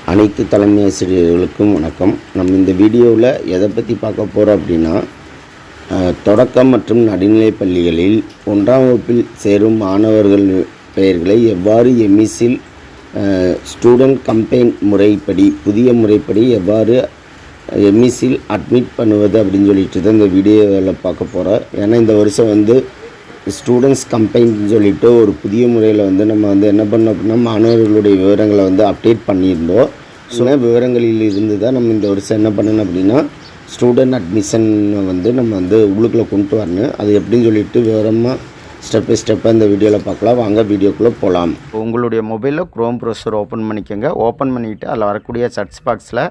அனைத்து தலைமை ஆசிரியர்களுக்கும் வணக்கம். நம்ம இந்த வீடியோவில் எதை பற்றி பார்க்க போகிறோம் அப்படின்னா தொடக்கம் மற்றும் நடுநிலைப் பள்ளிகளில் ஒன்றாம் வகுப்பில் சேரும் மாணவர்கள் பெயர்களை எவ்வாறு எம்இஸில் ஸ்டூடெண்ட் கம்பெயின் முறைப்படி புதிய முறைப்படி எவ்வாறு எம்இஸில் அட்மிட் பண்ணுவது அப்படின்னு சொல்லிட்டு தான் இந்த வீடியோவில் பார்க்க போகிறோம் ஏன்னா இந்த வருஷம் வந்து ஸ்டூடெண்ட்ஸ் கம்பெனின்னு சொல்லிட்டு ஒரு புதிய முறையில் வந்து நம்ம வந்து என்ன பண்ணோம் அப்படின்னா மாணவர்களுடைய விவரங்களை வந்து அப்டேட் பண்ணியிருந்தோம். ஸோ விவரங்களில் இருந்து தான் நம்ம இந்த வருஷம் என்ன பண்ணணும் அப்படின்னா ஸ்டூடெண்ட் அட்மிஷன் வந்து நம்ம வந்து உள்ளுக்குள்ளே கொண்டு வரணும். அது எப்படின்னு சொல்லிட்டு விவரமாக ஸ்டெப் பை ஸ்டெப்பாக இந்த வீடியோவில் பார்க்கலாம். வாங்க வீடியோக்குள்ளே போகலாம் உங்களுடைய மொபைலில் க்ரோம் ப்ரௌசர் ஓப்பன் பண்ணிக்கோங்க. ஓப்பன் பண்ணிவிட்டு அதில் வரக்கூடிய சர்ச் பாக்ஸில்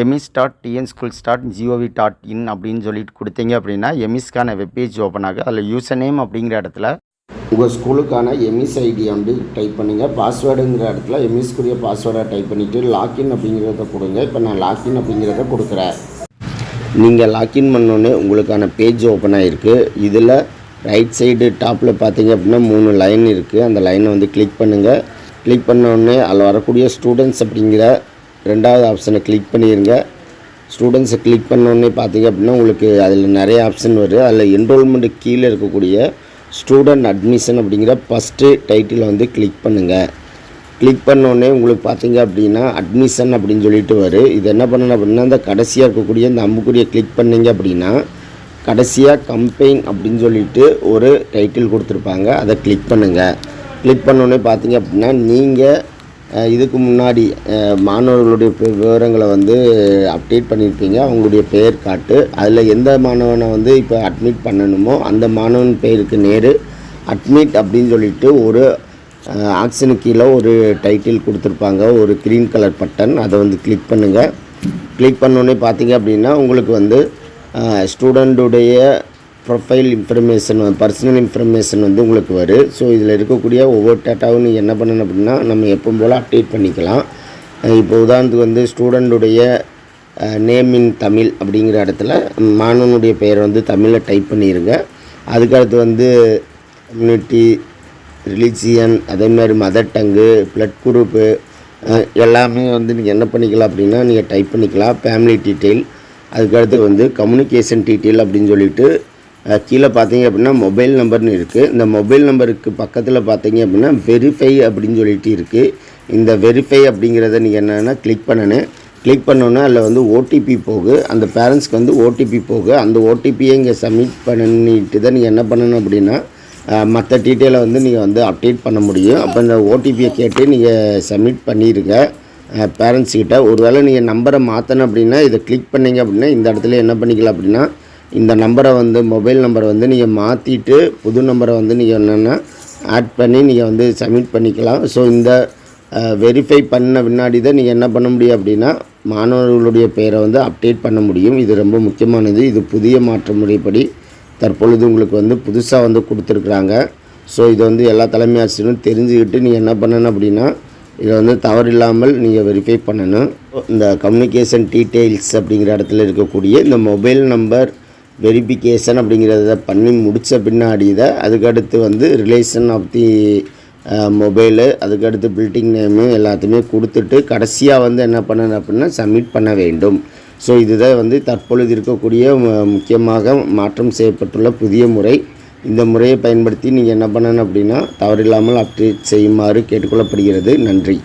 EMIS dot TN schools dot GOV dot in அப்படின்னு சொல்லிட்டு கொடுத்தீங்க அப்படின்னா எமிஸ்க்கான வெப்பேஜ் ஓப்பன் ஆகும் அதில் யூசர் நேம் அப்படிங்கிற இடத்துல உங்கள் ஸ்கூலுக்கான எம்இஸ் ஐடி வந்து டைப் பண்ணுங்கள் பாஸ்வேர்டுங்கிற இடத்துல எம்இஸ்க்குரிய பாஸ்வேர்டை டைப் பண்ணிவிட்டு லாக்இன் அப்படிங்கிறத கொடுங்க. இப்போ நான் லாக்இன் அப்படிங்கிறத கொடுக்குறேன். நீங்கள் லாக்இன் பண்ணோன்னே உங்களுக்கான பேஜ் ஓப்பன் ஆகிருக்கு இதில் ரைட் சைடு டாப்பில் பார்த்தீங்க அப்படின்னா மூணு லைன் இருக்குது அந்த லைனை வந்து கிளிக் பண்ணுங்கள் கிளிக் பண்ணோடனே அதில் வரக்கூடிய ஸ்டூடெண்ட்ஸ் அப்படிங்கிற ரெண்டாவது ஆப்ஷனை கிளிக் பண்ணிடுங்க ஸ்டூடெண்ட்ஸை கிளிக் பண்ணோன்னே பார்த்தீங்க அப்படின்னா உங்களுக்கு அதில் நிறைய ஆப்ஷன் வரும். அதில் என்ரோல்மெண்ட்டு கீழே இருக்கக்கூடிய ஸ்டூடெண்ட் அட்மிஷன் அப்படிங்கிற ஃபஸ்ட்டு டைட்டிலை வந்து கிளிக் பண்ணுங்கள் கிளிக் பண்ணோடனே உங்களுக்கு பார்த்தீங்க அப்படின்னா அட்மிஷன் அப்படின்னு சொல்லிட்டு வரும். இது என்ன பண்ணணும் அப்படின்னா இந்த கடைசியாக இருக்கக்கூடிய இந்த அம்புக்குறியை கிளிக் பண்ணீங்க அப்படின்னா கடைசியாக கம்பெயின் அப்படின்னு சொல்லிட்டு ஒரு டைட்டில் கொடுத்துருப்பாங்க. அதை கிளிக் பண்ணுங்கள் கிளிக் பண்ணோடனே பார்த்தீங்க அப்படின்னா நீங்கள் இதுக்கு முன்னாடி மாணவர்களுடைய விவரங்களை வந்து அப்டேட் பண்ணியிருப்பீங்க. அவங்களுடைய பெயர் காட்டு. அதில் எந்த மாணவனை வந்து இப்போ அட்மிட் பண்ணணுமோ அந்த மாணவன் பெயருக்கு நேரு. அட்மிட் அப்படின்னு சொல்லிட்டு ஒரு ஆக்ஷனு கீழே ஒரு டைட்டில் கொடுத்துருப்பாங்க. ஒரு க்ரீன் கலர் பட்டன் அதை வந்து கிளிக் பண்ணுங்கள் கிளிக் பண்ணோடனே பார்த்தீங்க அப்படின்னா உங்களுக்கு வந்து ஸ்டூடெண்ட்டுடைய ப்ரொஃபைல் இன்ஃபர்மேஷன் பர்சனல் இன்ஃபர்மேஷன் வந்து உங்களுக்கு வரும் ஸோ இதில் இருக்கக்கூடிய ஒவ்வொரு டேட்டாவும் நீங்கள் என்ன பண்ணணும் அப்படின்னா நம்ம எப்பவும் போல் அப்டேட் பண்ணிக்கலாம். இப்போ உதாரணத்துக்கு வந்து ஸ்டூடெண்டுடைய நேம் இன் தமிழ் அப்படிங்கிற இடத்துல மாணவனுடைய பெயரை வந்து தமிழில் டைப் பண்ணிடுங்க அதுக்கடுத்து வந்து கம்யூனிட்டி ரிலீஜியன் அதே மாதிரி மதர் டங்கு பிளட் குரூப்பு எல்லாமே வந்து நீங்கள் என்ன பண்ணிக்கலாம் அப்படின்னா நீங்கள் டைப் பண்ணிக்கலாம். ஃபேமிலி டீட்டெயில் அதுக்கடுத்து வந்து கம்யூனிகேஷன் டீட்டெயில் அப்படின்னு சொல்லிட்டு கீழே பார்த்தீங்க அப்படின்னா மொபைல் நம்பர்னு இருக்குது இந்த மொபைல் நம்பருக்கு பக்கத்தில் பார்த்தீங்க அப்படின்னா வெரிஃபை அப்படின்னு சொல்லிட்டு இருக்குது இந்த வெரிஃபை அப்படிங்கிறத நீங்கள் என்னென்னா கிளிக் பண்ணணும் கிளிக் பண்ணோன்னே அதில் வந்து ஓடிபி போகு. அந்த பேரண்ட்ஸ்க்கு வந்து ஓடிபி போகு. அந்த ஓடிபியை இங்கே சப்மிட் பண்ணிட்டு தான் நீங்கள் என்ன பண்ணணும் அப்படின்னா மற்ற டீட்டெயிலை வந்து நீங்கள் வந்து அப்டேட் பண்ண முடியும். அப்போ இந்த ஓடிபியை கேட்டு நீங்கள் சப்மிட் பண்ணிடுங்க பேரண்ட்ஸ்கிட்ட ஒருவேளை நீங்கள் நம்பரை மாற்றணும் அப்படின்னா இதை கிளிக் பண்ணீங்க அப்படின்னா இந்த இடத்துல என்ன பண்ணிக்கலாம் அப்படின்னா இந்த நம்பரை வந்து மொபைல் நம்பரை வந்து நீங்கள் மாற்றிட்டு புது நம்பரை வந்து நீங்கள் என்னென்னா ஆட் பண்ணி நீங்கள் வந்து சப்மிட் பண்ணிக்கலாம். ஸோ இந்த வெரிஃபை பண்ண பின்னாடி தான் நீங்கள் என்ன பண்ண முடியும் அப்படின்னா மாணவர்களுடைய பெயரை வந்து அப்டேட் பண்ண முடியும். இது ரொம்ப முக்கியமானது. இது புதிய மாற்று முறைப்படி தற்பொழுது உங்களுக்கு வந்து புதுசாக வந்து கொடுத்துருக்குறாங்க. ஸோ இது வந்து எல்லா தலைமை ஆசிரியரும் தெரிஞ்சுக்கிட்டு நீங்கள் என்ன பண்ணணும் அப்படின்னா இதை வந்து தவறில்லாமல் நீங்கள் வெரிஃபை பண்ணணும். இந்த கம்யூனிகேஷன் டீட்டெயில்ஸ் அப்படிங்கிற இடத்துல இருக்கக்கூடிய இந்த மொபைல் நம்பர் வெரிஃபிகேஷன் அப்படிங்கிறத பண்ணி முடித்த பின்னாடி தான் அதுக்கடுத்து வந்து ரிலேஷன் ஆஃப் தி மொபைலு அதுக்கடுத்து பில்டிங் நேமு எல்லாத்தையுமே கொடுத்துட்டு கடைசியாக வந்து என்ன பண்ணணும் அப்படின்னா சப்மிட் பண்ண வேண்டும். ஸோ இதுதான் வந்து தற்பொழுது இருக்கக்கூடிய முக்கியமாக மாற்றம் செய்யப்பட்டுள்ள புதிய முறை. இந்த முறையை பயன்படுத்தி நீங்கள் என்ன பண்ணணும் அப்படின்னா தவறில்லாமல் அப்டேட் செய்யுமாறு கேட்டுக்கொள்ளப்படுகிறது. நன்றி.